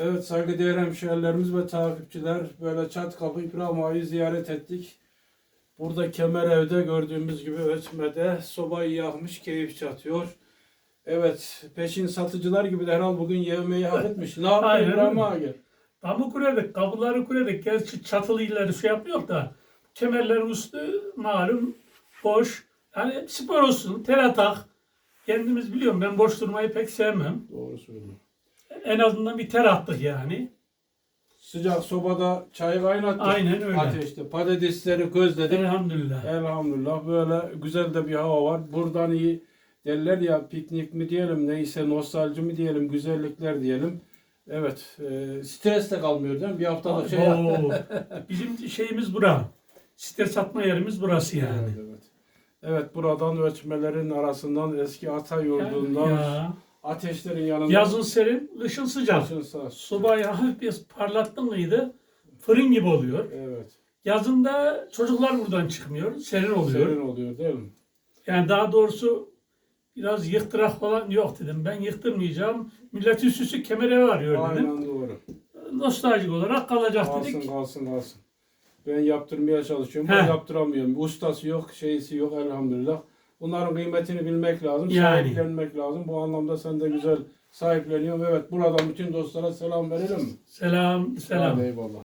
Evet saygıdeğer hemşehrilerimiz ve takipçiler böyle Çatkapı İbrahim Ağa'yı ziyaret ettik. Burada Kemer Ev'de gördüğümüz gibi Öçme'de sobayı yakmış keyif çatıyor. Evet peşin satıcılar gibi de herhal bugün yevmeyi hak etmiş. Ne yaptı Aynen İbrahim öyle. Ağa? Damı kuredik, kapıları kuredik. Gerçi çatılı ileri şey yapmıyor da. Kemerlerin üstü malum boş. Yani spor olsun, ter atak. Kendimiz biliyorum ben boş durmayı pek sevmem. Doğru söylüyorsun. En azından bir ter attık yani. Sıcak sobada çay kaynattık. Aynen öyle. Ateşte patatesleri közledik. Elhamdülillah. Elhamdülillah böyle güzel de bir hava var. Buradan iyi derler ya piknik mi diyelim neyse nostalji mi diyelim güzellikler diyelim. Evet e, stres de kalmıyor değil mi? Bir haftada şey Oo, Bizim şeyimiz bura. Stres atma yerimiz burası yani. Evet, evet. Evet buradan ölçmelerin arasından eski ata yurdundan Ya. Ateşlerin yanından Yazın serin, kışın sıcak. Başın sağ olsun. Sobayı hafif bir parlattın mıydı fırın gibi oluyor. Evet. Yazında çocuklar buradan çıkmıyor. Serin oluyor. Serin oluyor değil mi? Yani daha doğrusu biraz yıktırak falan yok dedim. Ben yıktırmayacağım. Milletin süsü kemere varıyor dedim. Aynen doğru. Nostaljik olarak kalacak Kalsın dedik. kalsın kalsın. Ben yaptırmaya çalışıyorum. Ben yaptıramıyorum. Ustası yok, şeysi yok elhamdülillah. Bunların kıymetini bilmek lazım. Yani. Sahiplenmek lazım. Bu anlamda sen de güzel sahipleniyorsun. Evet buradan bütün dostlara selam verelim mi? Selam, selam. Hadi eyvallah.